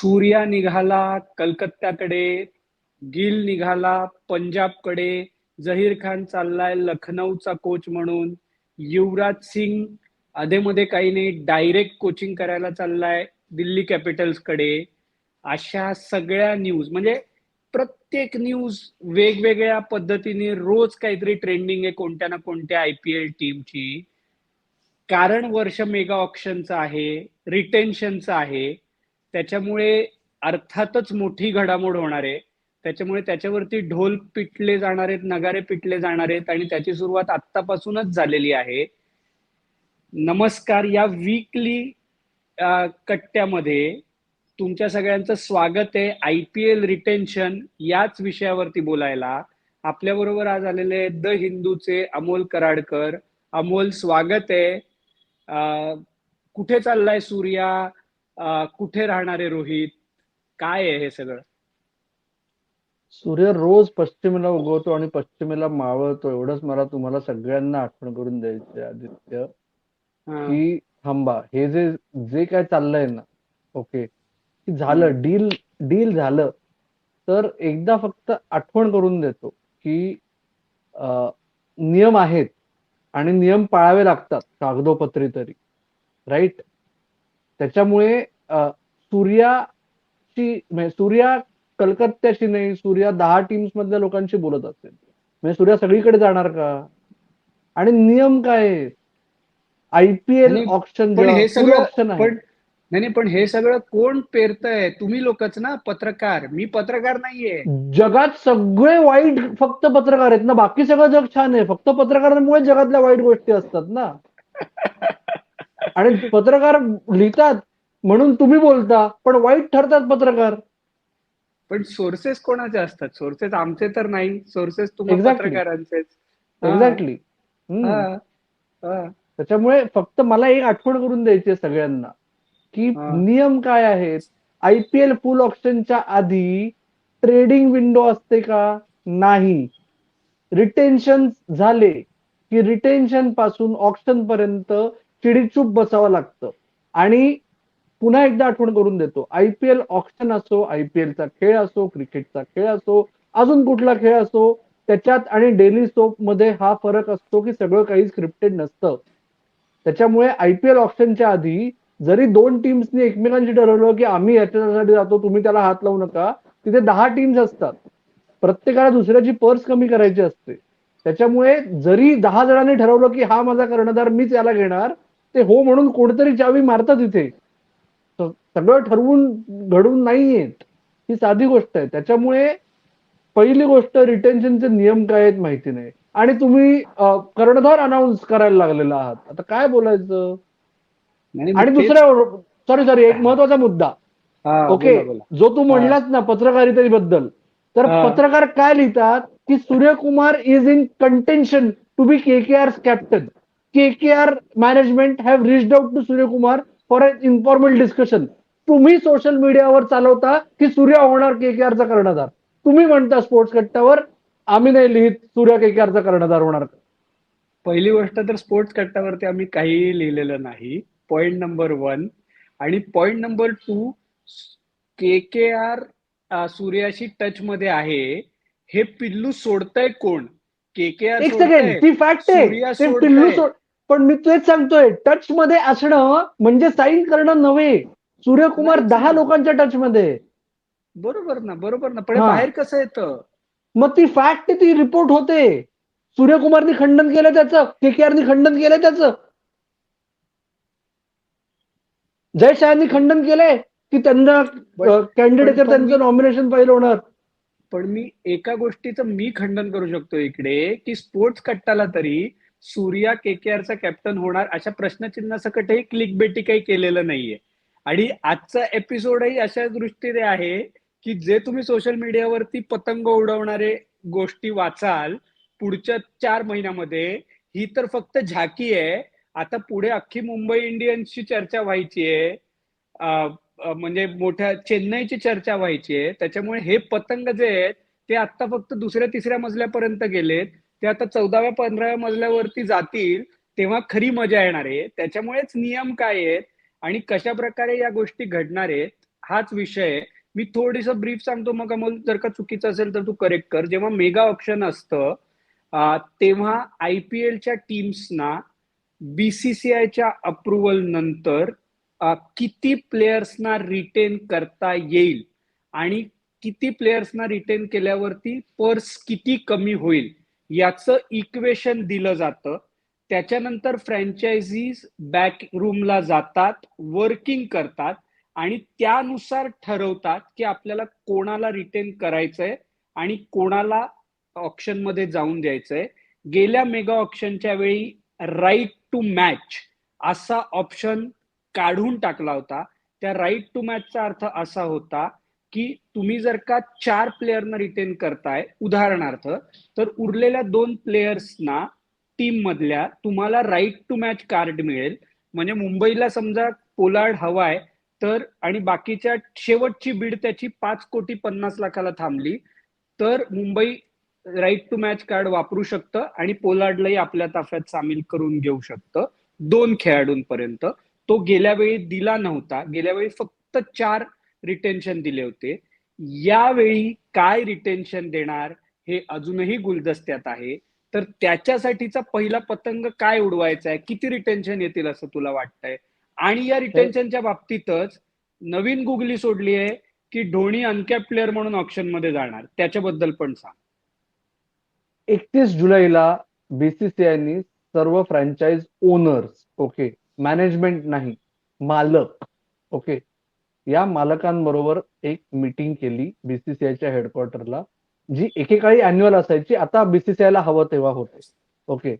सूर्या निघाला कलकत्त्याकडे गिल निघाला पंजाबकडे जहीर खान चाललाय लखनौचा कोच म्हणून. युवराज सिंग अधेमध्ये काही नाही डायरेक्ट कोचिंग करायला चाललाय दिल्ली कॅपिटल्सकडे अशा सगळ्या न्यूज म्हणजे प्रत्येक न्यूज वेगवेगळ्या पद्धतीने रोज काहीतरी ट्रेंडिंग आहे कोणत्या ना कोणत्या आय पी एल टीमची कारण वर्ष मेगा ऑप्शनचं आहे रिटेन्शनचं आहे. त्याच्यामुळे अर्थातच मोठी घडामोड होणार आहे. त्याच्यामुळे त्याच्यावरती ढोल पिटले जाणार आहेत नगारे पिटले जाणार आहेत आणि त्याची सुरुवात आत्तापासूनच झालेली आहे. नमस्कार या वीकली कट्ट्यामध्ये तुमच्या सगळ्यांचं स्वागत आहे. आय पी एल रिटेन्शन याच विषयावरती बोलायला. आपल्याबरोबर आज आलेले द हिंदूचे अमोल कराडकर. अमोल स्वागत आहे. कुठे चाललाय सूर्या? कुठे राहणारे रोहित? काय आहे हे सगळं? सूर्य रोज पश्चिमेला उगवतो आणि पश्चिमेला मावळतो. एवढंच मला तुम्हाला सगळ्यांना आठवण करून द्यायचं आदित्य. की थांबा हे जे जे काय चाललंय ना ओके. की झालं डील डील झालं तर एकदा फक्त आठवण करून देतो की नियम आहेत आणि नियम पाळावे लागतात कागदोपत्री तरी. राईट? त्याच्यामुळे सूर्याची म्हणजे सूर्या कलकत्त्याशी नाही सूर्या दहा टीम्स मधल्या लोकांशी बोलत असेल म्हणजे सूर्या सगळीकडे जाणार का? आणि नियम काय आयपीएल ऑप्शन हे ऑप्शन आहे. पण नाही नाही, पण हे सगळं कोण पेरतय? तुम्ही लोकच ना पत्रकार. मी पत्रकार नाहीये. जगात सगळे वाईट फक्त पत्रकार आहेत ना. बाकी सगळं जग छान आहे. फक्त पत्रकारांमुळे जगातल्या वाईट गोष्टी असतात ना. आणि पत्रकार लिहितात. म्हणून तुम्ही बोलता पण वाईट ठरतात पत्रकार. पण सोर्सेस कोणाचे असतात? सोर्सेस आमचे तर नाही. सोर्सेस तुम्ही हा. एक्झॅक्टली हा, हा. त्याच्यामुळे फक्त मला एक आठवण करून द्यायची सगळ्यांना की. नियम काय आहेत? आयपीएल फुल ऑप्शनच्या आधी ट्रेडिंग विंडो असते का? नाही. रिटेन्शन झाले की रिटेन्शनपासून ऑप्शन पर्यंत चिडीचूप बसावं लागतं. आणि पुन्हा एकदा आठवण करून देतो. आयपीएल ऑप्शन असो आयपीएलचा खेळ असो क्रिकेटचा खेळ असो अजून कुठला खेळ असो त्याच्यात आणि डेली सोपमध्ये हा फरक असतो की सगळं काही स्क्रिप्टेड नसतं. त्याच्यामुळे आयपीएल ऑप्शनच्या आधी जरी दोन टीम्सनी एकमेकांशी ठरवलं की आम्ही याच्यासाठी जातो तुम्ही त्याला हात लावू नका तिथे दहा टीम्स असतात. प्रत्येकाला दुसऱ्याची पर्स कमी करायची असते. त्याच्यामुळे जरी दहा जणांनी ठरवलं की हा माझा कर्णधार मीच याला घेणार ते हो म्हणून कोणतरी चावी मारतात तिथे सगळं ठरवून घडून नाही येत. ही साधी गोष्ट आहे. त्याच्यामुळे पहिली गोष्ट रिटेन्शनचे नियम काय आहेत माहिती नाही. आणि तुम्ही कर्णधार अनाऊन्स करायला लागलेला आहात. आता काय बोलायचं? आणि दुसऱ्या सॉरी सॉरी एक महत्त्वाचा मुद्दा. ओके. जो तू म्हणलास ना पत्रकारितेबद्दल तर. पत्रकार काय लिहितात की Suryakumar is in contention to be K K R captain K K R management have reached out to Suryakumar for a informal discussion तुम्ही सोशल मीडियावर चालवता की सूर्य होणार के के आरचा कर्णधार? तुम्ही म्हणता स्पोर्ट्स कट्ट्यावर आम्ही नाही लिहित सूर्य के के आरचा कर्णधार होणार पहिली गोष्ट तर स्पोर्ट्स कट्टावरती आम्ही काहीही लिहिलेलं नाही. पॉइंट नंबर वन आणि point number two K K R सूर्याशी touch मध्ये आहे. हे पिल्लू सोडतय कोण? के के आर एक सेकंड ती फॅक्ट आहे. पिल्लू सोड पण मी तेच सांगतोय टच मध्ये असणं म्हणजे साईन करणं नव्हे सूर्यकुमार दहा. लोकांच्या टच मध्ये. बरोबर ना बरोबर ना पण. बाहेर कसं येतं मग ती फॅक्ट ती रिपोर्ट होते सूर्यकुमारनी खंडन केलं त्याचं केकेआरनी खंडन केलंय त्याचं जय शहानी खंडन केलंय की त्यांना कॅन्डिडेट त्यांचं नॉमिनेशन पहिलं होणार पण मी एका गोष्टीचं मी खंडन करू शकतो इकडे की स्पोर्ट्स कट्टाला तरी सूर्या केकेआरचा कॅप्टन होणार अशा प्रश्नचिन्हासकटही क्लिक बेटी काही केलेलं नाहीये. आणि आजचा एपिसोडही अशा दृष्टीने आहे की जे तुम्ही सोशल मीडियावरती पतंग उडवणारे गोष्टी वाचाल पुढच्या चार महिन्यामध्ये ही तर फक्त झाकी आहे. आता पुढे अख्खी मुंबई इंडियन्सची चर्चा व्हायची आहे. म्हणजे मोठ्या चेन्नईची चर्चा व्हायची आहे. त्याच्यामुळे हे पतंग जे आहेत ते आता फक्त दुसऱ्या तिसऱ्या मजल्यापर्यंत गेलेत. ते आता चौदाव्या पंधराव्या मजल्यावरती जातील तेव्हा खरी मजा येणार आहे. त्याच्यामुळेच नियम काय आहेत आणि कशा प्रकारे या गोष्टी घडणार आहेत हाच विषय मी थोडस ब्रीफ सांगतो. मग अमोल जर का चुकीचं असेल तर तू करेक्ट कर. जेव्हा मेगा ऑप्शन असतं तेव्हा आय पी एलच्या टीम्सना बीसीसीआयच्या अप्रुव्हल नंतर किती प्लेयर्सना रिटेन करता येईल आणि किती प्लेयर्सना रिटेन केल्यावरती पर्स किती कमी होईल याचं इक्वेशन दिलं जातं. त्याच्यानंतर फ्रँचायझीज बॅक रूमला जातात वर्किंग करतात आणि त्यानुसार ठरवतात की आपल्याला कोणाला रिटेन करायचंय आणि कोणाला ऑप्शनमध्ये जाऊन द्यायचंय. गेल्या मेगा ऑप्शनच्या वेळी राईट टू मॅच असा ऑप्शन काढून टाकला होता. त्या राईट टू मॅचचा अर्थ असा होता की तुम्ही जर का चार प्लेयरना रिटेन करताय उदाहरणार्थ तर उरलेल्या दोन प्लेयर्सना टीम मधल्या तुम्हाला राईट टू मॅच कार्ड मिळेल. म्हणजे मुंबईला समजा पोलार्ड हवाय तर आणि बाकीच्या शेवटची बीड त्याची पाच कोटी पन्नास लाखाला थांबली तर Mumbai right to match card वापरू शकतं आणि पोलार्डलाही आपल्या ताफ्यात सामील करून घेऊ शकतं दोन खेळाडूंपर्यंत. तो गेल्या वेळी दिला नव्हता गेल्या वेळी फक्त चार रिटेन्शन दिले होते. यावेळी काय रिटेन्शन देणार हे अजूनही गुलदस्त्यात आहे. तर त्याच्यासाठीचा पहिला पतंग काय उडवायचा आहे? किती रिटेन्शन येतील असं तुला वाटतंय? आणि या रिटेन्शनच्या बाबतीतच नवीन गुगली सोडली आहे की धोनी अनकॅप प्लेअर म्हणून ऑप्शनमध्ये जाणार. त्याच्याबद्दल पण सांग. एकतीस जुलैला बीसीसीआयनी सर्व फ्रँचाईज ओनर्स ओके मॅनेजमेंट नाही मालक ओके या मालकांबरोबर एक मीटिंग केली बीसीसीआयच्या हेडक्वार्टरला जी एकेकाळी अॅन्युअल असायची. आता बीसीसीआयला हवं तेव्हा होते. ओके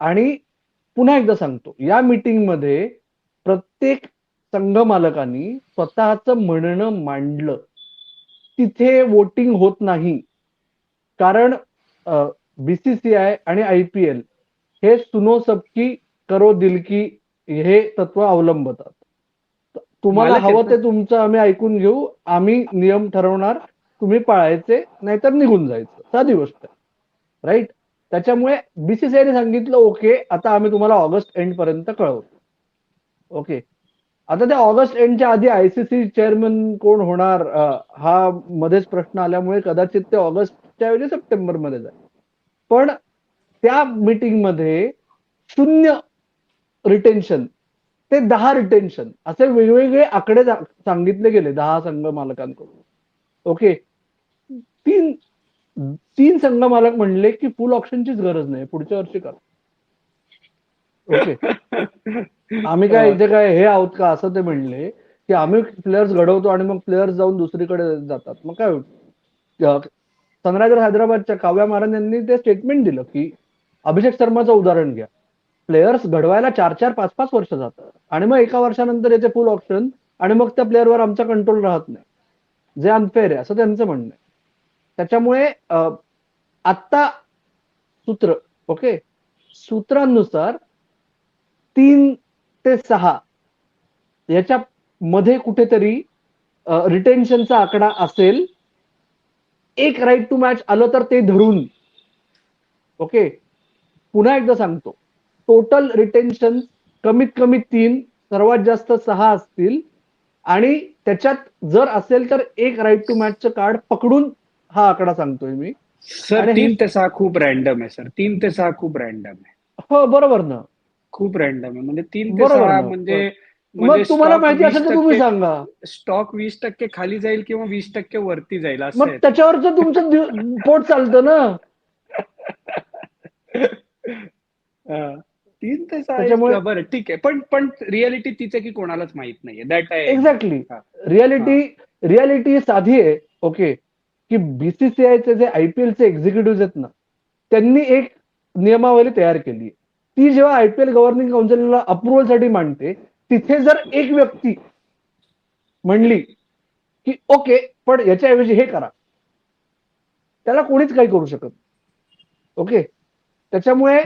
आणि पुन्हा एकदा सांगतो. या मीटिंगमध्ये प्रत्येक संघ मालकांनी स्वतःचं म्हणणं मांडलं. तिथे वोटिंग होत नाही. कारण बीसीसीआय आणि आय पी एल हे सुनो सबकी करो दिलकी हे तत्व अवलंबतात. तुम्हाला हवं. ते तुमचं आम्ही ऐकून घेऊ. आम्ही नियम ठरवणार. तुम्ही पाळायचे नाहीतर निघून जायचं. साधी गोष्ट राईट त्याच्यामुळे बीसीसीआयने सांगितलं ओके आता आम्ही तुम्हाला ऑगस्ट एंड पर्यंत कळवतो. ओके आता त्या ऑगस्ट एंडच्या आधी आयसीसी चेअरमन कोण होणार हा मध्येच प्रश्न आल्यामुळे कदाचित ते ऑगस्टच्या ऐवजी सप्टेंबरमध्ये जाईल. पण त्या मीटिंगमध्ये शून्य रिटेन्शन ते दहा रिटेन्शन असे वेगवेगळे आकडे सांगितले गेले दहा संघ मालकांकडून. ओके तीन तीन संघ मालक म्हणले की फुल ऑप्शनचीच गरज नाही पुढच्या वर्षी करा. ओके आम्ही काय इथे काय हे आहोत का? असं ते म्हणले की आम्ही प्लेयर्स घडवतो आणि मग प्लेयर्स जाऊन दुसरीकडे जातात. मग काय होईल? सनरायझर्स हैदराबादच्या काव्या महाराज यांनी ते स्टेटमेंट दिलं की अभिषेक शर्माचं उदाहरण घ्या. प्लेयर्स घडवायला चार चार पाच पाच वर्ष जातात. आणि मग एका वर्षानंतर येते फुल ऑप्शन आणि मग त्या प्लेअरवर आमचा कंट्रोल राहत नाही. जे अनफेअर आहे असं त्यांचं म्हणणं आहे. त्याच्यामुळे अं, आत्ता सूत्र ओके सूत्रांनुसार तीन ते सहा याच्या मध्ये कुठेतरी रिटेन्शनचा आकडा असेल एक राईट टू मॅच आलं तर ते धरून ओके पुन्हा एकदा सांगतो. टोटल रिटेन्शन कमीत कमी तीन सर्वात जास्त सहा असतील. आणि त्याच्यात जर असेल तर एक राईट टू मॅचचं कार्ड पकडून हा आकडा सांगतोय मी. सर तीन ते सहा खूप रॅन्डम आहे सर. तीन ते सहा खूप रॅन्डम आहे. हो बरोबर ना. खूप रँडम आहे. म्हणजे तीन ते बरोबर सहा. म्हणजे मग तुम्हाला माहिती असेल तर तुम्ही सांगा. स्टॉक वीस टक्के खाली जाईल किंवा वीस टक्के वरती जाईल मग त्याच्यावरच तुमचं पोट चालतं ना. तीन ते त्याच्यामुळे-. बरं ठीक आहे. पण पण रियालिटी तिचे की कोणालाच माहीत नाहीये. दॅट आहे एक्झॅक्टली. रियालिटी रियालिटी साधी आहे ओके की बीसीसीआयचे जे आयपीएलचे एक्झिक्युटिव्ह आहेत ना त्यांनी एक नियमावली तयार केली. ती जेव्हा आयपीएल गव्हर्निंग काउन्सिलला अप्रुव्हलसाठी मांडते तिथे जर एक व्यक्ती म्हणली की ओके पण याच्याऐवजी हे करा. त्याला कोणीच काही करू शकत ओके त्याच्यामुळे.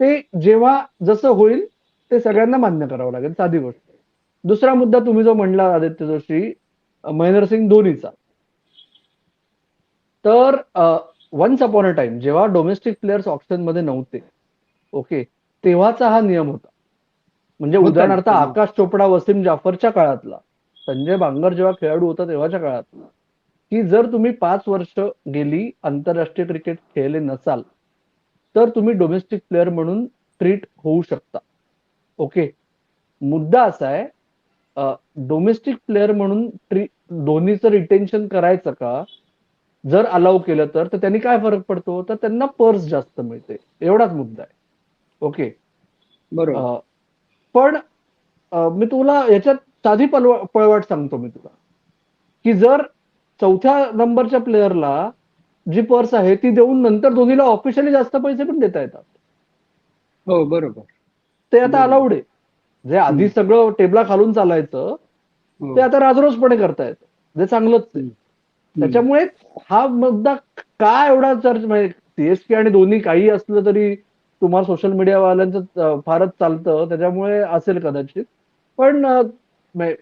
ते जेव्हा जसं होईल ते सगळ्यांना मान्य करावं लागेल. साधी गोष्ट. दुसरा मुद्दा तुम्ही जो म्हणला आदित्य जोशी महेंद्रसिंग धोनीचा. तर वन्स अपॉन अ टाइम जेव्हा डोमेस्टिक प्लेयर्स ऑप्शनमध्ये नव्हते ओके तेव्हाचा हा नियम होता. म्हणजे उदाहरणार्थ. आकाश चोपडा वसीम जाफरच्या काळातला संजय बांगर जेव्हा खेळाडू होता तेव्हाच्या काळात की जर तुम्ही पाच वर्ष गेली आंतरराष्ट्रीय क्रिकेट खेळले नसाल तर तुम्ही डोमेस्टिक प्लेअर म्हणून ट्रीट होऊ शकता. ओके मुद्दा असा आहे डोमेस्टिक प्लेअर म्हणून ट्री धोनीचं रिटेन्शन करायचं का? जर अलाउ केलं तर तर त्यांनी काय फरक पडतो? तर त्यांना पर्स जास्त मिळते. एवढाच मुद्दा आहे. ओके बरोबर. पण मी तुला याच्यात साधी पलवा पळवाट सांगतो मी तुला. की जर चौथ्या नंबरच्या प्लेअरला जी पर्स आहे ती देऊन नंतर दोन्हीला ऑफिशियली जास्त पैसे पण देता येतात हो बरोबर ते आता. अलाउड आहे जे आधी सगळं टेबला खालून चालायचं हो. ते आता राजरोजपणे करता येतं जे चांगलंच. त्याच्यामुळे हा मुद्दा का एवढा चर्च म्हणजे सीएसके आणि दोन्ही काही असलं तरी तुम्हाला सोशल मीडियावाल्यांचं फारच चालतं त्याच्यामुळे असेल कदाचित पण म्हणजे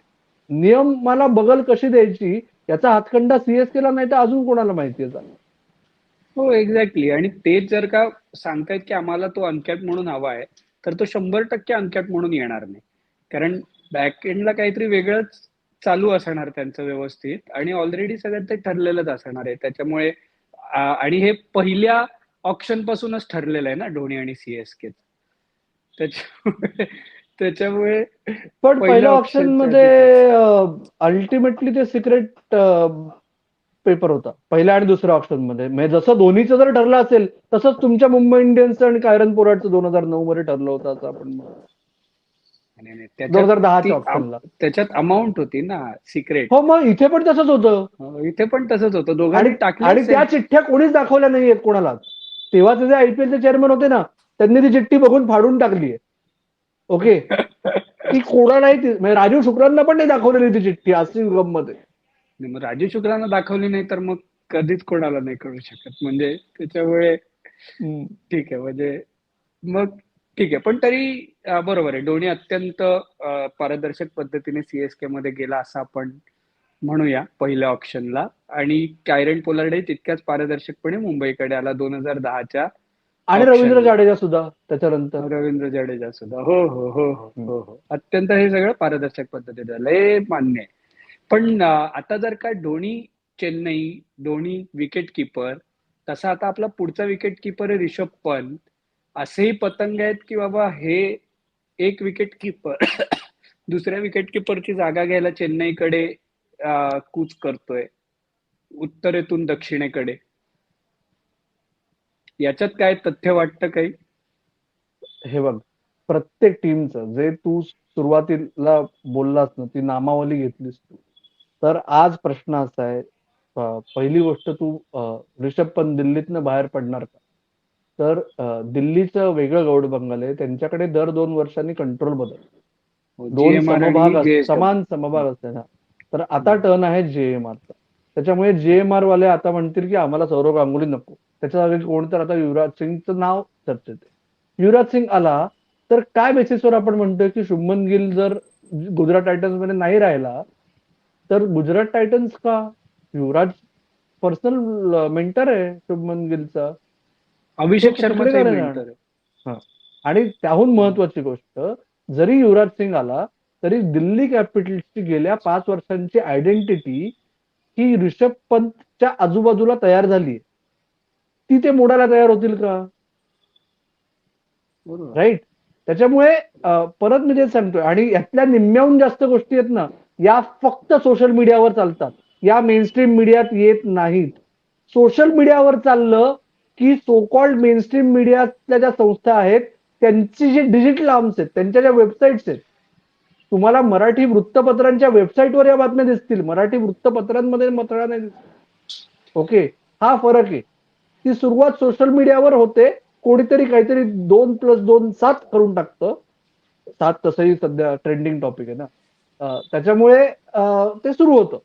नियमाला बगल कशी द्यायची याचा हातखंडा सीएसके ला नाही तर अजून कोणाला माहिती आहे चालेल. हो एक्झॅक्टली आणि ते जर का सांगतायत की आम्हाला तो अनकॅप म्हणून हवा आहे तर तो शंभर टक्के अनकॅप म्हणून येणार नाही. कारण बॅक एंडला काहीतरी वेगळंच चालू असणार त्यांचं व्यवस्थित आणि ऑलरेडी सगळ्यात ते ठरलेलंच असणार आहे. त्याच्यामुळे आणि हे पहिल्या ऑप्शन पासूनच ठरलेलं आहे ना धोनी आणि सीएसके त्याच्यामुळे त्याच्यामुळे पण पहिल्या ऑप्शनमध्ये अल्टिमेटली ते सिक्रेट पेपर होता. पहिल्या आणि दुसऱ्या ऑप्शनमध्ये. म्हणजे जसं धोनीचं जर ठरलं असेल तसंच तुमच्या मुंबई इंडियन्सचं आणि कायरन पोराटचं दोन हजार नऊ मध्ये ठरलं होतं असं आपण दोन हजार दहाच्या ऑप्शनला त्याच्यात अमाऊंट होती ना सिक्रेट हो मग इथे पण तसंच होतं. इथे पण तसंच होतं. दोघांनी आणि टाकलं आणि असेल. त्या चिठ्ठ्या कोणीच दाखवल्या नाहीयेत कोणाला तेव्हाचे जे आयपीएलचे चेअरमन होते ना त्यांनी ती चिठ्ठी बघून फाडून टाकली आहे. ओके ती कोणालाही म्हणजे राजीव शुक्रांना पण नाही दाखवलेली ती चिठ्ठी गंमत आहे नाही, मग राजीव शुक्लांना दाखवली नाही तर मग कधीच कोणाला नाही कळू शकत. म्हणजे त्याच्यामुळे. ठीक आहे म्हणजे मग ठीक आहे. पण तरी बरोबर आहे. धोनी अत्यंत पारदर्शक पद्धतीने सीएसके मध्ये गेला असं आपण म्हणूया पहिल्या ऑप्शनला आणि कायरन पोलार्डही तितक्याच पारदर्शकपणे मुंबईकडे आला दोन हजार दहाच्या आणि. रवींद्र जाडेजा सुद्धा त्याच्यानंतर. रवींद्र जडेजा सुद्धा. हो हो हो हो हो हो. अत्यंत हे सगळं पारदर्शक पद्धतीने झालं. हे मान्य आहे. पण आता जर का धोनी चेन्नई धोनी विकेट किपर तसा आता आपला पुढचा विकेट किपर आहे रिषभ पंत असेही पतंग आहेत की बाबा हे एक विकेट किपर दुसऱ्या विकेट किपरची जागा घ्यायला चेन्नईकडे कूच करतोय उत्तरेतून दक्षिणेकडे. याच्यात काय तथ्य वाटतं काही? हे बघ प्रत्येक टीमचं जे तू सुरुवातीला बोललास ना ती नामावली घेतलीस तू. तर आज प्रश्न असा आहे पहिली गोष्ट तू अं, रिषभ पंत दिल्लीतनं बाहेर पडणार का? तर दिल्लीचं वेगळं गौड बंगाल आहे त्यांच्याकडे दर दोन वर्षांनी कंट्रोल बदल. दोन GMR आणि समभाग. समान समभाग असते ना. तर आता टर्न आहे जेएमआरचा त्याच्यामुळे जेएमआर वाले आता म्हणतील की आम्हाला सौरव गांगुली नको. त्याच्या जागी कोण तर आता युवराज सिंगचं नाव चर्चेत आहे. युवराज सिंग आला तर काय बेसिसवर आपण म्हणतोय की शुभमन गिल जर गुजरात टायटन्समध्ये नाही राहिला तर गुजरात टायटन्स का? युवराज पर्सनल मेंटर आहे शुभमन गिलचा. अभिषेक आहे. आणि त्याहून महत्वाची गोष्ट जरी युवराज सिंग आला तरी दिल्ली कॅपिटल्सची गेल्या पाच वर्षांची आयडेंटिटी ही रिषभ पंतच्या आजूबाजूला तयार झाली ती ते मोडायला तयार होतील का? राईट त्याच्यामुळे परत मी ते सांगतोय. आणि यातल्या निम्म्याहून जास्त गोष्टी आहेत ना या फक्त सोशल मीडियावर चालतात. या मेनस्ट्रीम मीडियात येत नाहीत. सोशल मीडियावर चाललं की सो कॉल्ड मेनस्ट्रीम मीडियातल्या ज्या संस्था आहेत त्यांची जी डिजिटल आर्म्स आहेत त्यांच्या ज्या वेबसाईट्स आहेत तुम्हाला मराठी वृत्तपत्रांच्या वेबसाईटवर या बातम्या दिसतील. मराठी वृत्तपत्रांमध्ये मात्र नाही दिसतील ओके हा फरक आहे. ती सुरुवात सोशल मीडियावर होते. कोणीतरी काहीतरी दोन प्लस दोन सात करून टाकतं. सात तसंही सध्या ट्रेंडिंग टॉपिक आहे ना. त्याच्यामुळे ते सुरू होतं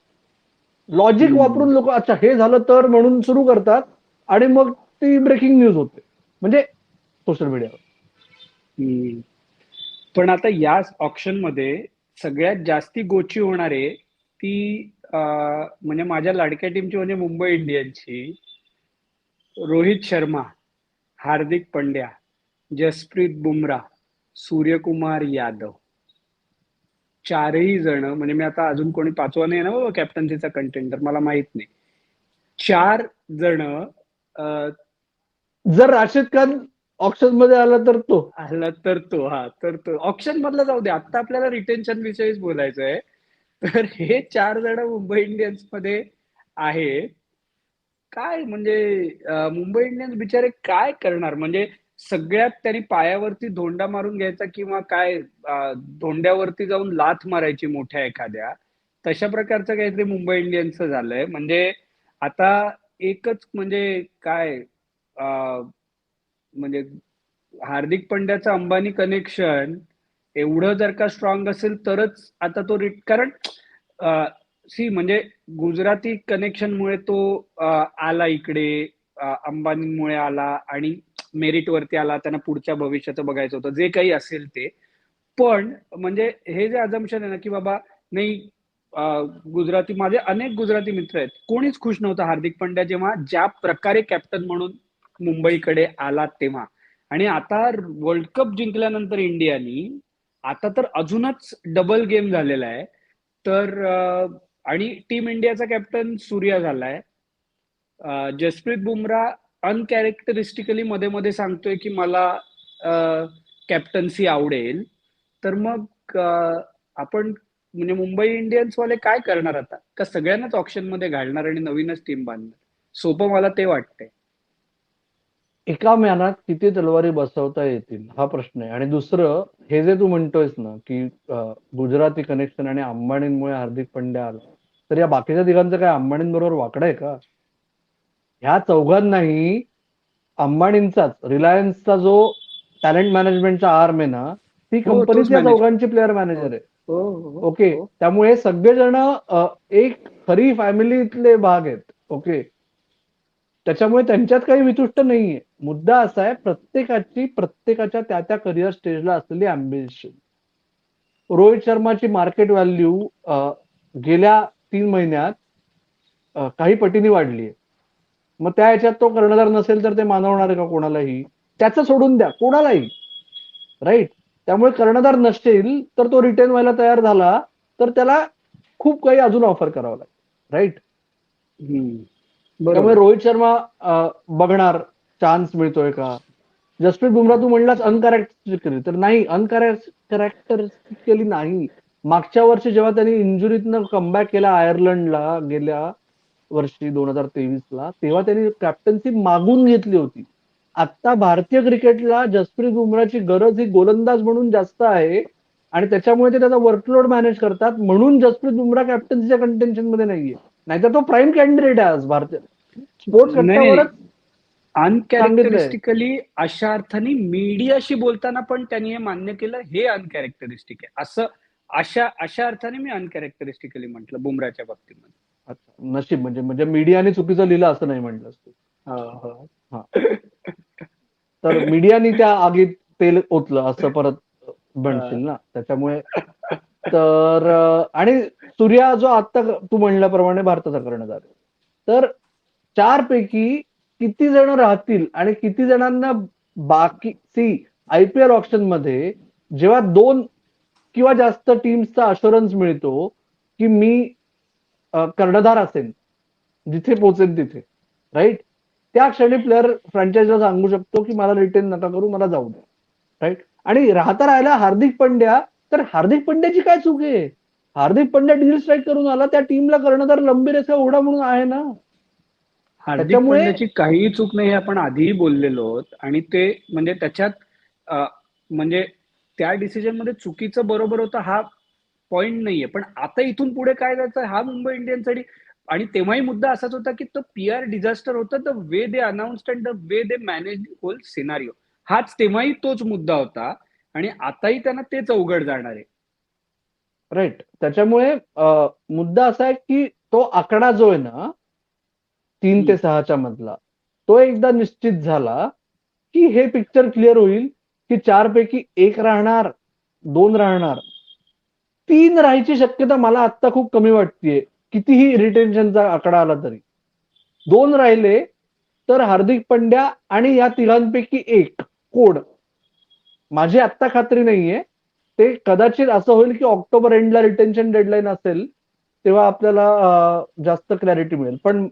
लॉजिक. वापरून लोक अच्छा हे झालं तर म्हणून सुरू करतात आणि मग ती ब्रेकिंग न्यूज होते म्हणजे सोशल मीडियावर. पण आता या ऑप्शनमध्ये सगळ्यात जास्ती गोची होणारे ती म्हणजे माझ्या लाडक्या टीमची म्हणजे मुंबई इंडियन्सची रोहित शर्मा हार्दिक पंड्या जसप्रीत बुमराह सूर्यकुमार यादव चारही जण म्हणजे मी आता अजून कोणी पाचवा नाही ना बाबा कॅप्टन्सीचा कंटेंडर मला माहीत नाही. चार जण जर राशिद खान ऑप्शनमध्ये आला तर तो. आला तर तो हा तर तो. ऑप्शन मधला जाऊ दे आता आपल्याला रिटेन्शन विषयीच बोलायचं आहे तर हे चार जण मुंबई इंडियन्समध्ये आहेत. काय म्हणजे मुंबई इंडियन्स बिचारे काय करणार? म्हणजे सगळ्यात त्यांनी पायावरती धोंडा मारून घ्यायचा किंवा काय धोंड्यावरती जाऊन लाथ मारायची मोठ्या एखाद्या तशा प्रकारचं काहीतरी मुंबई इंडियन्सचं झालंय. म्हणजे आता एकच म्हणजे काय म्हणजे हार्दिक पंड्याचं अंबानी कनेक्शन एवढं जर का स्ट्रॉंग असेल तरच आता तो रिट कारण सी म्हणजे गुजराती कनेक्शनमुळे तो आला इकडे अंबानीमुळे आला आणि मेरिटवरती आला त्यांना पुढच्या भविष्याचं बघायचं होतं जे काही असेल ते. पण म्हणजे हे जे अजम्पशन आहे ना की बाबा नाही गुजराती माझे अनेक गुजराती मित्र आहेत कोणीच खुश नव्हतं हार्दिक पंड्या जेव्हा ज्या प्रकारे कॅप्टन म्हणून मुंबईकडे आला तेव्हा. आणि आता वर्ल्ड कप जिंकल्यानंतर इंडियानी आता तर अजूनच डबल गेम झालेला आहे. तर आणि टीम इंडियाचा कॅप्टन सूर्या झालाय. जसप्रीत बुमराह अनकॅरेक्टरिस्टिकली मध्ये मध्ये सांगतोय की मला कॅप्टन्सी आवडेल. तर मग आपण म्हणजे मुंबई इंडियन्स वाले काय करणार आता? का सगळ्यांनाच ऑप्शनमध्ये घालणार आणि नवीनच टीम बांधणार? सोपं मला ते वाटतंय. एका म्यानात किती तलवारी बसवता येतील? हा प्रश्न आहे. आणि दुसरं हे जे तू म्हणतोयस ना की गुजराती कनेक्शन आणि अंबानींमुळे हार्दिक पंड्या आला तर या बाकीच्या तिघांचं काय अंबाणींबरोबर वाकडं आहे का? ह्या चौघांनाही अंबानींचाच रिलायन्सचा जो टॅलेंट मॅनेजमेंटचा आर्म आहे ना ती हो, तोच कंपनीच या manager. चौघांची प्लेअर मॅनेजर आहे. हो, हो, ओके हो. त्यामुळे सगळेजण एक खरी फॅमिलीतले भाग आहेत. ओके. त्याच्यामुळे त्यांच्यात काही वितुष्ट नाहीये. मुद्दा असा आहे प्रत्येकाची प्रत्येकाच्या त्या त्या करिअर स्टेजला असलेली अम्बिशन रोहित शर्माची मार्केट व्हॅल्यू गेल्या तीन महिन्यात काही पटीने वाढली आहे मग त्या ह्याच्यात तो कर्णधार नसेल तर ते मानवणार का कोणालाही? त्याचं सोडून द्या कोणालाही. राईट त्यामुळे कर्णधार नसेल तर तो रिटेन व्हायला तयार झाला तर त्याला खूप काही अजून ऑफर करावं लागेल. राईट. त्यामुळे रोहित शर्मा बघणार चान्स मिळतोय का? जसप्रीत बुमराह तू म्हणलास अनकॅरेक्टरिस्टिकली तर नाही अनकॅरेक्टरिस्टिकली नाही. मागच्या वर्षी जेव्हा त्यांनी इंजुरीतनं कमबॅक केला आयर्लंडला गेल्या वर्षी दोन हजार तेवीस ला तेव्हा त्यांनी कॅप्टन्सी मागून घेतली होती. आता भारतीय क्रिकेटला जसप्रीत बुमराहची गरज ही गोलंदाज म्हणून जास्त आहे आणि त्याच्यामुळे ते त्याचा वर्कलोड मॅनेज करतात म्हणून जसप्रीत बुमराह कॅप्टन्सीच्या कंटेन्शनमध्ये नाहीये. नाहीतर तो प्राईम कॅन्डिडेट आहे आज भारतीय स्पोर्ट्स अनकॅरेक्टरिस्टिकली अशा अर्थाने मीडियाशी बोलताना पण त्यांनी हे मान्य केलं हे अनकॅरेक्टरिस्टिक आहे. असं अशा अशा अर्थाने मी अनकॅरेक्टरिस्टिकली म्हटलं बुमराच्या बाबतीमध्ये. नशीब म्हणजे म्हणजे मीडियाने चुकीचं लिहिलं असं नाही म्हटलंस तू हो, हो. तर मीडियाने त्या आगीत तेल ओतलं असं परत म्हणशील ना त्याच्यामुळे तर आणि सूर्या जो आता तू म्हणल्याप्रमाणे भारताचा कर्णधार आहे. तर चार पैकी किती जण राहतील आणि किती जणांना बाकी सी आयपीएल ऑप्शनमध्ये जेव्हा दोन किंवा जास्त टीम्सचा अशुरन्स मिळतो की मी कर्णधार असेन जिथे पोहोचेन तिथे. राईट त्या क्षणी प्लेअर फ्रँचायझीला सांगू शकतो की मला रिटेन नका करू मला जाऊ द्या. राईट आणि राहता राहिला हार्दिक पंड्या तर हार्दिक पंड्याची काय चूक आहे? हार्दिक पंड्या डील स्ट्राईक करून आला त्या टीमला कर्णधार लंबी रेखा उघडा म्हणून आहे ना. पंड्याची काहीही चूक नाही आपण आधीही बोललेलो आणि ते म्हणजे त्याच्यात म्हणजे त्या डिसिजनमध्ये चुकीचं बरोबर होतं हा पॉइंट नाहीये. पण आता इथून पुढे काय जायचं? हा मुंबई इंडियन्ससाठी आणि तेव्हाही मुद्दा असाच होता की तो पी आर डिझास्टर होता the way they announce and the way they manage whole scenario. हाच तेव्हाही तोच मुद्दा होता आणि आताही त्यांना तेच अवघड जाणार आहे. राईट. त्याच्यामुळे मुद्दा असा आहे की तो आकडा जो आहे ना तीन ते सहाच्या मधला तो एकदा निश्चित झाला की हे पिक्चर क्लिअर होईल की चार पैकी एक राहणार दोन राहणार. तीन राहायची शक्यता मला आत्ता खूप कमी वाटतेय. कितीही रिटेन्शनचा आकडा आला तरी. दोन राहिले तर हार्दिक पंड्या आणि या तिघांपैकी एक कोड. माझी आत्ता खात्री नाहीये. ते कदाचित असं होईल की ऑक्टोबर एंडला रिटेन्शन डेडलाईन असेल तेव्हा आपल्याला जास्त क्लॅरिटी मिळेल. पण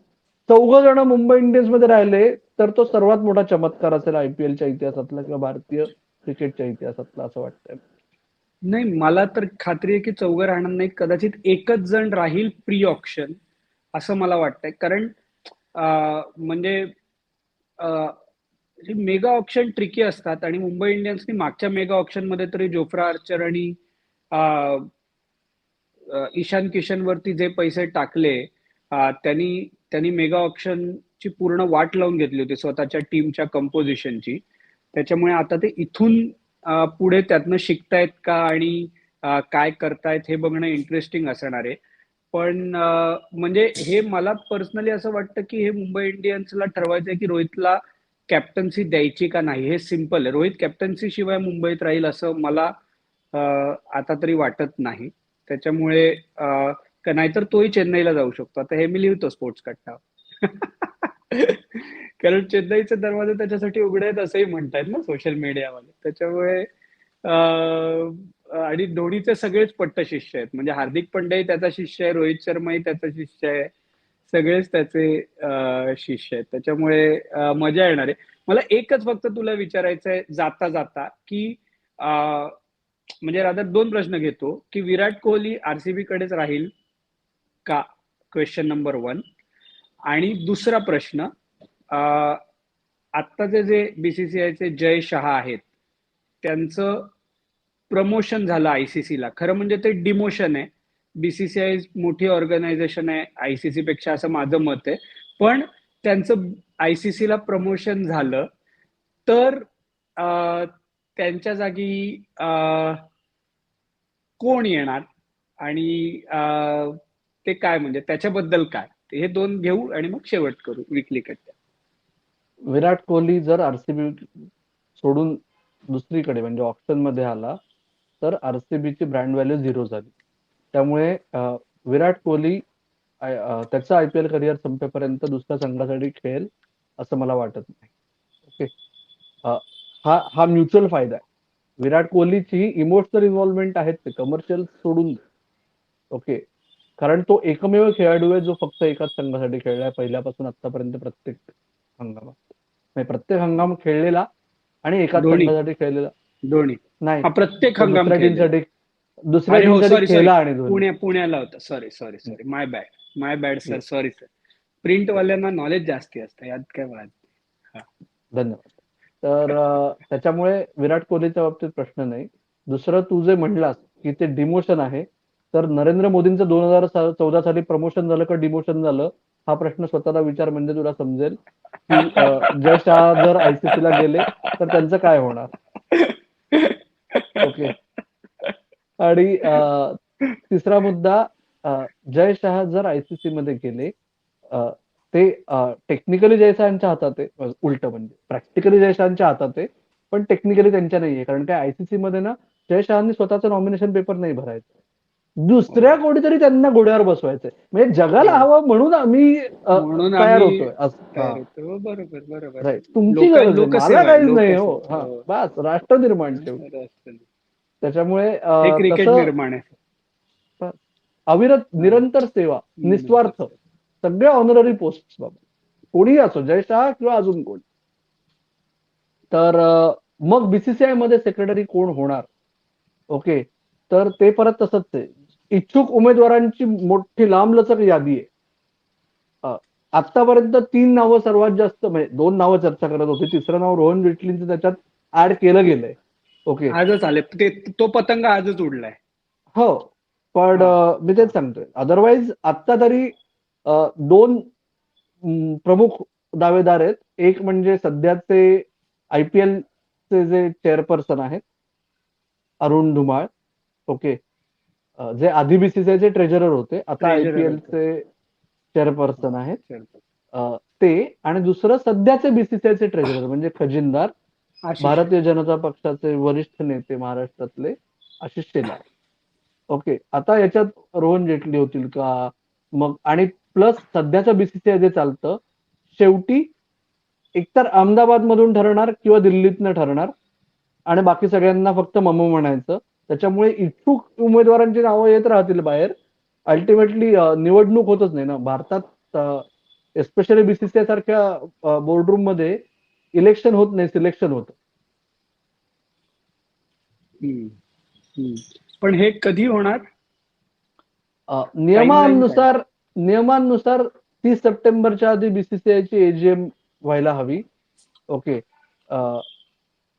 चौघ जण मुंबई इंडियन्समध्ये राहिले तर तो सर्वात मोठा चमत्कार असेल आयपीएलच्या इतिहासातला किंवा भारतीय क्रिकेटच्या इतिहासातला असं वाटतंय. नाही मला तर खात्री आहे की चौघं राहणार नाही कदाचित एकच जण राहील प्री ऑप्शन असं मला वाटतंय. कारण म्हणजे मेगा ऑप्शन ट्रिकी असतात आणि मुंबई इंडियन्सनी मागच्या मेगा ऑप्शनमध्ये तरी जोफ्रा आर्चर आणि ईशान किशन वरती जे पैसे टाकले त्यांनी त्यांनी मेगा ऑप्शनची पूर्ण वाट लावून घेतली होती स्वतःच्या टीमच्या कंपोजिशनची त्याच्यामुळे आता ते इथून पुढे त्यातनं शिकतायत का आणि काय करतायत हे बघणं इंटरेस्टिंग असणार आहे. पण म्हणजे हे मला पर्सनली असं वाटतं की हे मुंबई इंडियन्सला ठरवायचं आहे की रोहितला कॅप्टन्सी द्यायची का नाही. हे सिंपल आहे. रोहित कॅप्टन्सी शिवाय मुंबईत राहील असं मला आता तरी वाटत नाही. त्याच्यामुळे नाहीतर तोही चेन्नईला जाऊ शकतो. आता हे मी लिहितो स्पोर्ट्स कट्टा. कारण चेन्नईचे दरवाजे त्याच्यासाठी उघडे आहेत असंही म्हणतायत ना सोशल मीडियामध्ये त्याच्यामुळे आणि धोनीचे सगळेच पट्ट शिष्य आहेत. म्हणजे हार्दिक पंड्याही त्याचा शिष्य आहे रोहित शर्माही त्याचा शिष्य आहे. सगळेच त्याचे शिष्य आहेत. त्याच्यामुळे मजा येणार आहे. मला एकच फक्त तुला विचारायचं आहे जाता जाता की म्हणजे राधा दोन प्रश्न घेतो की विराट कोहली आरसीबी कडेच राहील का? क्वेश्चन नंबर वन आणि दुसरा प्रश्न आत्ताचे जे बीसीसीआयचे जय शहा आहेत त्यांचं प्रमोशन झालं आयसीसी ला. खरं म्हणजे ते डिमोशन आहे. बीसीसीआय मोठी ऑर्गनायझेशन आहे आयसीसी पेक्षा असं माझं मत आहे. पण त्यांचं आयसीसी ला प्रमोशन झालं तर त्यांच्या जागी कोण येणार? आणि ते काय म्हणजे त्याच्याबद्दल काय? हे दोन घेऊ आणि मग शेवट करू विकली कट विराट कोहली जर आरसीबी सोडून दुसरीकडे म्हणजे ऑप्शनमध्ये आला तर आरसीबीची ब्रँड व्हॅल्यू झिरो झाली. त्यामुळे Virat Kohli I- P L IPL career संपेपर्यंत दुसऱ्या संघासाठी खेळेल असं मला वाटत नाही. ओके? हा हा म्युच्युअल फायदा आहे. विराट कोहलीची इमोशनल इन्व्हॉल्वमेंट आहेत ते कमर्शियल सोडून ओके? कारण तो एकमेव खेळाडू आहे जो फक्त एकाच संघासाठी खेळलाय पहिल्यापासून आतापर्यंत प्रत्येक हंगामात नाही प्रत्येक हंगाम खेळलेला आणि दोन्ही. संघासाठी खेळलेला. दोन्ही नाही. प्रत्येक हंगाम दुसऱ्या. टीमसाठी दुसऱ्या हो, टीमसाठी. खेळला आणि. पुण्या पुण्याला होता. Sorry sorry sorry my bad my bad sir. Sorry sir print वाल्यांना नॉलेज जास्ती असतं. यात काय वाद? धन्यवाद. तर त्याच्यामुळे विराट कोहलीच्या बाबतीत प्रश्न नाही. दुसरं तू जे म्हणलास की ते डिमोशन आहे तर नरेंद्र मोदींचं दोन हजार चौदा साली प्रमोशन झालं का डिमोशन झालं? हा प्रश्न स्वतःला विचार म्हणजे तुला समजेल की जस्ट जय शहा जर आयसीसीला गेले तर त्यांचं काय होणार? ओके आणि तिसरा मुद्दा जय शहा जर आयसीसी मध्ये गेले ते टेक्निकली जयशहाच्या हातात आहे उलट म्हणजे. प्रॅक्टिकली जयशहाच्या हातात आहे पण टेक्निकली त्यांच्या नाहीये. कारण काय आयसीसी मध्ये ना जयशहानी स्वतःचं नॉमिनेशन पेपर नाही भरायचं. दुसऱ्या कोणीतरी त्यांना घोड्यावर बसवायचंय. म्हणजे जगाला. हवं म्हणून आम्ही तयार होतोय. बरोबर बरोबर. तुमची गरज मला काहीच नाही हो. बस राष्ट्र निर्माण. त्याच्यामुळे अं, क्रिकेट तसं निर्माण आहे. अविरत निरंतर सेवा निस्वार्थ. सगळे ऑनररी पोस्ट बाबा कोणीही असो जय शहा किंवा अजून कोण. तर मग बीसीसीआयमध्ये सेक्रेटरी कोण होणार? ओके. तर ते परत तसंच आहे. इच्छुक उमेदवारांची मोठी लांबलचक यादी आहे. आतापर्यंत तीन नावं सर्वात जास्त म्हणजे दोन नावं चर्चा करत होती. तिसरं नाव रोहन रिटलींचं त्याच्यात ऍड केलं गेलंय. ओके आजच आले ते तो पतंग आजच उडलाय. हो. पण मी तेच सांगतोय. अदरवाईज आत्ता तरी दोन प्रमुख दावेदार आहेत. एक म्हणजे सध्याचे आयपीएल चे जे चेअरपर्सन आहेत अरुण धुमाळ. ओके जे आधी बीसीसीआयचे ट्रेजरर होते आता Treasurer आयपीएल होते. चे चेअरपर्सन आहेत ते आणि दुसरं सध्याचे बीसीसीआयचे ट्रेजरर म्हणजे खजिनदार. भारतीय जनता पक्षाचे वरिष्ठ नेते महाराष्ट्रातले आशिष शेलार ओके आता याच्यात रोहन जेटली होतील का मग आणि प्लस सध्याचं बीसीसीआय जे चालतं शेवटी एकतर अहमदाबाद मधून ठरणार किंवा दिल्लीतनं ठरणार आणि बाकी सगळ्यांना फक्त मम म्हणायचं त्याच्यामुळे इच्छुक उमेदवारांची नावं येत राहतील बाहेर. अल्टिमेटली निवडणूक होतच नाही ना. भारतात एस्पेशली बीसीसीआय सारख्या बोर्डरूममध्ये इलेक्शन होत नाही सिलेक्शन होतं. पण हे कधी होणार? नियमानुसार नियमानुसार तीस सप्टेंबरच्या आधी बीसीसीआयची एजीएम व्हायला हवी. ओके.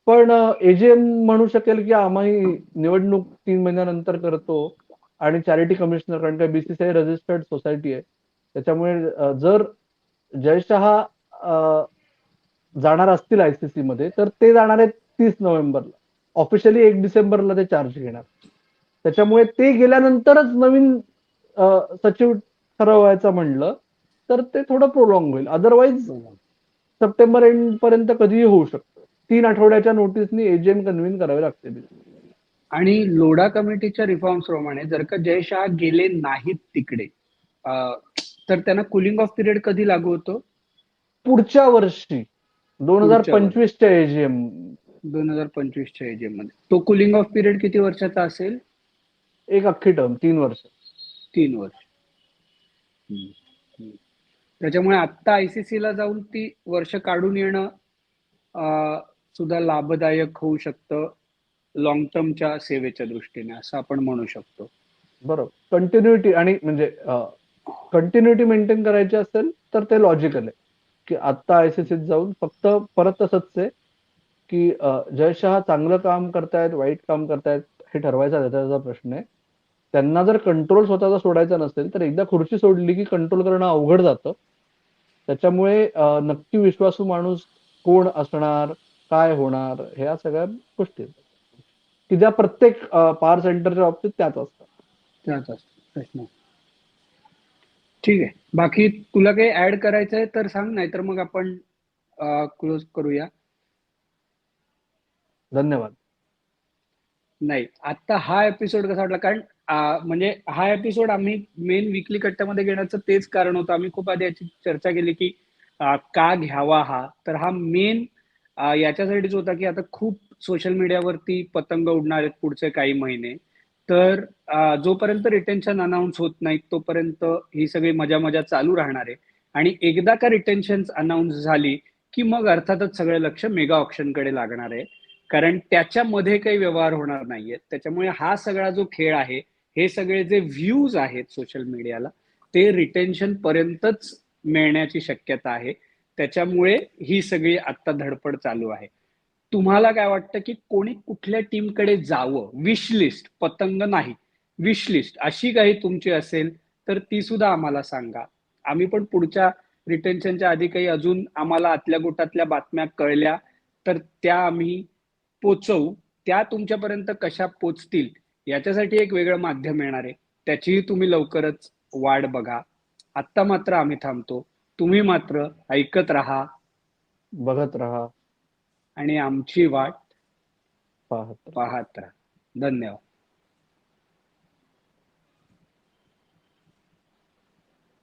पण एजीएम म्हणू शकेल की आम्ही निवडणूक तीन महिन्यानंतर करतो आणि चॅरिटी कमिशनर कारण का बीसीसीआय रजिस्टर्ड सोसायटी आहे. त्याच्यामुळे जर जय शहा अ, जाणार असतील आयसीसी मध्ये तर ते जाणार आहेत तीस नोव्हेंबरला. ऑफिशियली एक डिसेंबरला ते चार्ज घेणार. त्याच्यामुळे ते गेल्यानंतरच नवीन सचिव ठरवायचं म्हणलं तर ते थोडं प्रोलॉंग होईल. अदरवाईज सप्टेंबर एंड पर्यंत कधीही होऊ शकतं. तीन आठवड्याच्या नोटीसनी एजीएम कन्व्हिन करावे लागते. आणि लोढा कमिटीच्या रिफॉर्म्स प्रमाणे जर का जय शहा गेले नाहीत तिकडे तर त्यांना कुलिंग ऑफ पिरियड कधी लागू होतो? पुढच्या वर्षी दोन हजार. पंचवीसच्या एजीएम दोन हजार पंचवीसच्या एजीएममध्ये. तो कुलिंग ऑफ पिरियड किती वर्षाचा असेल? एक अख्खी टर्म तीन वर्ष. तीन वर्ष. त्याच्यामुळे आत्ता आयसीसी ला जाऊन ती वर्ष काढून येणं सुद्धा लाभदायक होऊ शकतं लॉंग टर्मच्या सेवेच्या दृष्टीने असं आपण म्हणू शकतो. बरोबर. कंटिन्युटी आणि म्हणजे कंटिन्युटी मेंटेन करायची असेल तर ते लॉजिकल आहे. की आता आयसीसीत जाऊन फक्त परत तसंच आहे की जयशहा शहा चांगलं काम करतायत वाईट काम करतायत हे ठरवायचा त्याचा प्रश्न आहे. त्यांना जर कंट्रोल स्वतःचा सोडायचा नसेल तर एकदा खुर्ची सोडली की कंट्रोल करणं अवघड जातं. त्याच्यामुळे नक्की विश्वासू माणूस कोण असणार? काय होणार ह्या सगळ्या गोष्टी. की ज्या प्रत्येक पॉवर सेंटरच्या बाबतीत त्याच असतात. त्याच असतो प्रश्न ठीक आहे. बाकी तुला काही ऍड करायचं आहे तर सांग नाहीतर मग आपण क्लोज करूया. धन्यवाद. नाही आता हा एपिसोड कसा वाटला? कारण म्हणजे हा एपिसोड आम्ही मेन विकली कट्ट्यामध्ये घेण्याचं तेच कारण होतं. आम्ही खूप आधी याची चर्चा केली की अं, का घ्यावा हा. तर हा मेन याच्यासाठीच होता की आता खूप सोशल मीडियावरती पतंग उडणार आहेत पुढचे काही महिने. तर जोपर्यंत रिटेन्शन अनाऊन्स होत नाही तोपर्यंत ही सगळी मजा मजा चालू राहणार आहे. आणि एकदा का रिटेन्शन अनाऊन्स झाली की मग अर्थातच सगळं लक्ष मेगा ऑप्शनकडे लागणार आहे. कारण त्याच्यामध्ये काही व्यवहार होणार नाहीयेत त्याच्यामुळे हा सगळा जो खेळ आहे हे सगळे जे व्ह्यूज आहेत सोशल मीडियाला ते रिटेन्शन पर्यंतच मिळण्याची शक्यता आहे. त्याच्यामुळे ही सगळी आता धडपड चालू आहे. तुम्हाला काय वाटतं की कोणी कुठल्या टीमकडे जावं? विश लिस्ट पतंग नाही. विश लिस्ट अशी काही तुमची असेल तर ती सुद्धा आम्हाला सांगा. आम्ही पण पुढच्या रिटेन्शनच्या आधी काही अजून आम्हाला आतल्या गोटातल्या बातम्या कळल्या तर त्या आम्ही पोचवू. त्या तुमच्यापर्यंत कशा पोचतील याच्यासाठी एक वेगळं माध्यम येणार आहे. त्याचीही तुम्ही लवकरच वाट बघा. आत्ता मात्र आम्ही थांबतो. तुम्ही मात्र ऐकत राहा बघत राहा. आणि आमची वाट पाहत राहा. पाहत राहा. धन्यवाद.